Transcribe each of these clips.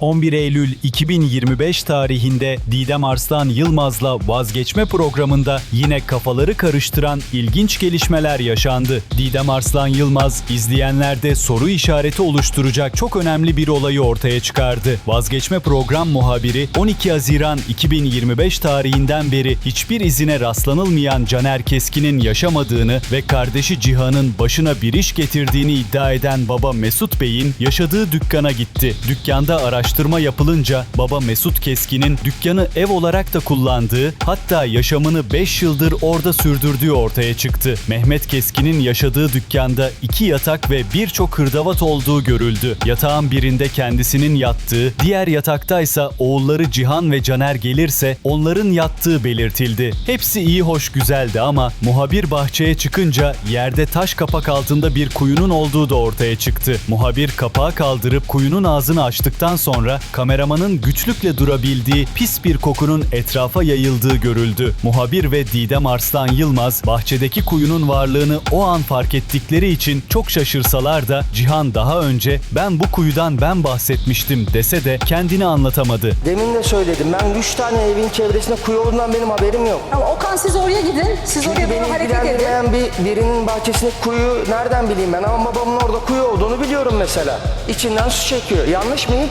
11 Eylül 2025 tarihinde Didem Arslan Yılmaz'la vazgeçme programında yine kafaları karıştıran ilginç gelişmeler yaşandı. Didem Arslan Yılmaz izleyenlerde soru işareti oluşturacak çok önemli bir olayı ortaya çıkardı. Vazgeçme program muhabiri 12 Haziran 2025 tarihinden beri hiçbir izine rastlanılmayan Caner Keskin'in yaşamadığını ve kardeşi Cihan'ın başına bir iş getirdiğini iddia eden baba Mesut Bey'in yaşadığı dükkana gitti. Dükkanda araştırma yapılınca baba Mesut Keskin'in dükkanı ev olarak da kullandığı hatta yaşamını 5 yıldır orada sürdürdüğü ortaya çıktı. Mehmet Keskin'in yaşadığı dükkanda iki yatak ve birçok hırdavat olduğu görüldü. Yatağın birinde kendisinin yattığı, diğer yataktaysa oğulları Cihan ve Caner gelirse onların yattığı belirtildi. Hepsi iyi hoş güzeldi ama muhabir bahçeye çıkınca yerde taş kapak altında bir kuyunun olduğu da ortaya çıktı. Muhabir kapağı kaldırıp kuyunun ağzını açtıktan sonra kameramanın güçlükle durabildiği pis bir kokunun etrafa yayıldığı görüldü. Muhabir ve Didem Arslan Yılmaz bahçedeki kuyunun varlığını o an fark ettikleri için çok şaşırsalar da Cihan daha önce ben bu kuyudan ben bahsetmiştim dese de kendini anlatamadı. Demin de söyledim. Ben 3 tane evin çevresinde kuyu olduğundan benim haberim yok. Ama Okan siz oraya gidin. Siz Çünkü oraya beni doğru hareket edin. bir, birinin bahçesinde kuyu nereden bileyim ben ama babamın orada kuyu olduğunu biliyorum mesela. İçinden su çekiyor. Yanlış mıyım?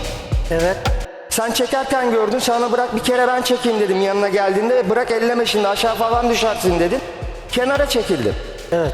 Evet. Sen çekerken gördün sana bırak bir kere ben çekeyim dedim yanına geldiğinde bırak elleme şimdi aşağı falan düşersin dedin. Kenara çekildim. Evet.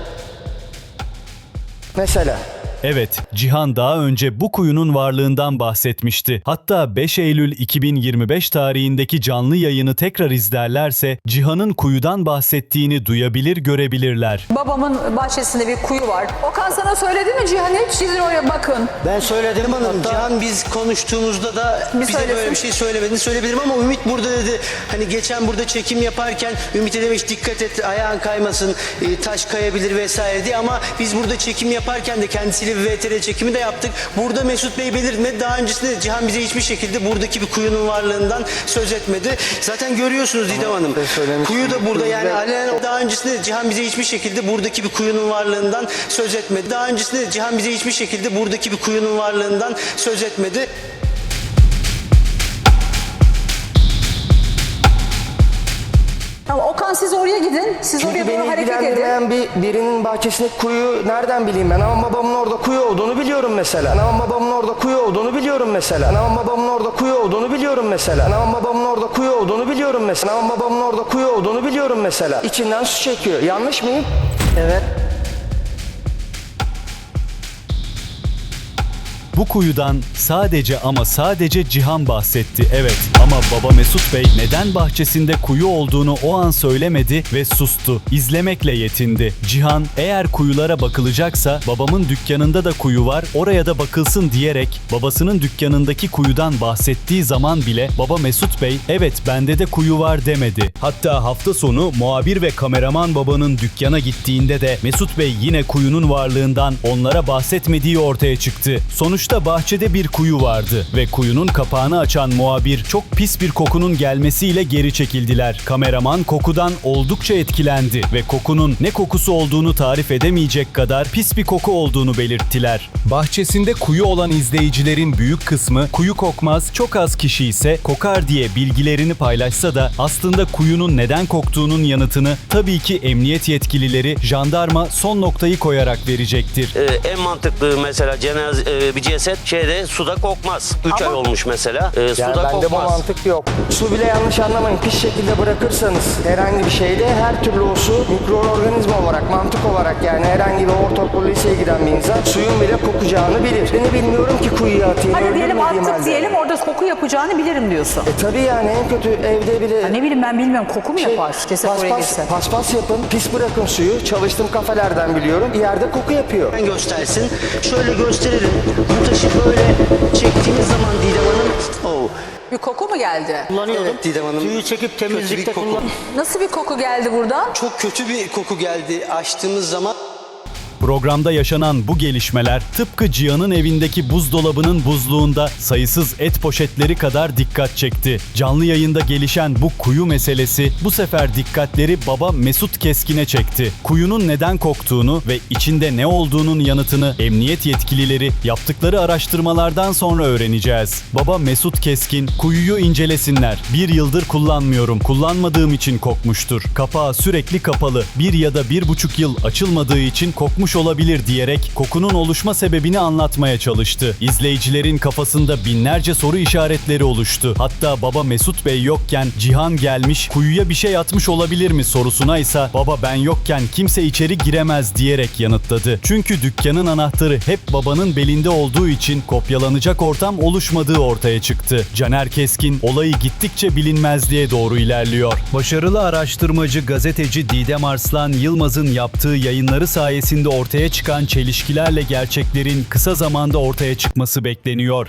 Mesela. Evet, Cihan daha önce bu kuyunun varlığından bahsetmişti. Hatta 5 Eylül 2025 tarihindeki canlı yayını tekrar izlerlerse Cihan'ın kuyudan bahsettiğini duyabilir görebilirler. Babamın bahçesinde bir kuyu var. Okan sana söyledi mi Cihan hiç? Gidin oraya bakın. Ben söyledim hanım. Hatta- Cihan biz konuştuğumuzda da Bir bize söylesin. böyle bir şey söylemedin söyleyebilirim ama Ümit burada dedi. Hani geçen burada çekim yaparken Ümit'e demiş dikkat et ayağın kaymasın e, taş kayabilir vesaire diye ama biz burada çekim yaparken de kendisiyle VTR çekimi de yaptık. Burada Mesut Bey belirtmedi. Daha öncesinde Cihan bize hiçbir şekilde buradaki bir kuyunun varlığından söz etmedi. Zaten görüyorsunuz Didem Hanım. söylemiştim. Kuyu da burada yani alenen daha öncesinde Cihan bize hiçbir şekilde buradaki bir kuyunun varlığından söz etmedi. Daha öncesinde Cihan bize hiçbir şekilde buradaki bir kuyunun varlığından söz etmedi. Tamam Okan siz oraya gidin. Siz Çünkü oraya beni doğru hareket edin. ilgilendirmeyen bir, birinin bahçesinde kuyu nereden bileyim ben ama babamın orada kuyu olduğunu biliyorum mesela. Ama babamın orada kuyu olduğunu biliyorum mesela. Ama babamın orada kuyu olduğunu biliyorum mesela. Ama babamın orada kuyu olduğunu biliyorum mesela. Ama babamın orada kuyu olduğunu biliyorum mesela. İçinden su çekiyor. Yanlış mıyım? Evet. Bu kuyudan sadece ama sadece Cihan bahsetti. Evet ama baba Mesut Bey neden bahçesinde kuyu olduğunu o an söylemedi ve sustu. İzlemekle yetindi. Cihan eğer kuyulara bakılacaksa babamın dükkanında da kuyu var oraya da bakılsın diyerek babasının dükkanındaki kuyudan bahsettiği zaman bile baba Mesut Bey evet bende de kuyu var demedi. Hatta hafta sonu muhabir ve kameraman babanın dükkana gittiğinde de Mesut Bey yine kuyunun varlığından onlara bahsetmediği ortaya çıktı. Sonuçta bahçede bir kuyu vardı ve kuyunun kapağını açan muhabir çok pis bir kokunun gelmesiyle geri çekildiler. Kameraman kokudan oldukça etkilendi ve kokunun ne kokusu olduğunu tarif edemeyecek kadar pis bir koku olduğunu belirttiler. Bahçesinde kuyu olan izleyicilerin büyük kısmı kuyu kokmaz, çok az kişi ise kokar diye bilgilerini paylaşsa da aslında kuyunun neden koktuğunun yanıtını tabii ki emniyet yetkilileri, jandarma son noktayı koyarak verecektir. Ee, en mantıklı mesela cenaze e, bir ceset şeyde suda kokmaz. 3 ay olmuş mesela. Yani suda bende bu kokmaz. mantık yok. Su bile yanlış anlamayın. Pis şekilde bırakırsanız herhangi bir şeyde her türlü o su mikroorganizma olarak, mantık olarak yani herhangi bir ortaokul liseye giden bir insan suyun bile kokacağını bilir. Beni bilmiyorum ki kuyuya atayım. Hadi diyelim attık halde. diyelim orada koku yapacağını bilirim diyorsun. E tabii yani en kötü evde bile... Ya ne bileyim ben bilmiyorum koku mu şey, yapar ceset oraya paspas, girse? paspas yapın, pis bırakın suyu. Çalıştığım kafelerden biliyorum. Yerde koku yapıyor. Ben göstersin. Şöyle gösterelim. Bu taşı böyle çektiğimiz zaman Didem Hanım... Oh. Bir koku mu geldi? Kullanıyordum. Evet Didem Hanım. Suyu çekip temizlikte kullan. Nasıl bir koku geldi buradan? Çok kötü bir koku geldi açtığımız zaman. Programda yaşanan bu gelişmeler tıpkı Cihan'ın evindeki buzdolabının buzluğunda sayısız et poşetleri kadar dikkat çekti. Canlı yayında gelişen bu kuyu meselesi bu sefer dikkatleri baba Mesut Keskin'e çekti. Kuyunun neden koktuğunu ve içinde ne olduğunun yanıtını emniyet yetkilileri yaptıkları araştırmalardan sonra öğreneceğiz. Baba Mesut Keskin kuyuyu incelesinler. Bir yıldır kullanmıyorum. Kullanmadığım için kokmuştur. Kapağı sürekli kapalı. Bir ya da bir buçuk yıl açılmadığı için kokmuş olabilir diyerek kokunun oluşma sebebini anlatmaya çalıştı. İzleyicilerin kafasında binlerce soru işaretleri oluştu. Hatta baba Mesut Bey yokken Cihan gelmiş kuyuya bir şey atmış olabilir mi sorusuna ise baba ben yokken kimse içeri giremez diyerek yanıtladı. Çünkü dükkanın anahtarı hep babanın belinde olduğu için kopyalanacak ortam oluşmadığı ortaya çıktı. Caner Keskin olayı gittikçe bilinmezliğe doğru ilerliyor. Başarılı araştırmacı gazeteci Didem Arslan Yılmaz'ın yaptığı yayınları sayesinde ortaya çıkan çelişkilerle gerçeklerin kısa zamanda ortaya çıkması bekleniyor.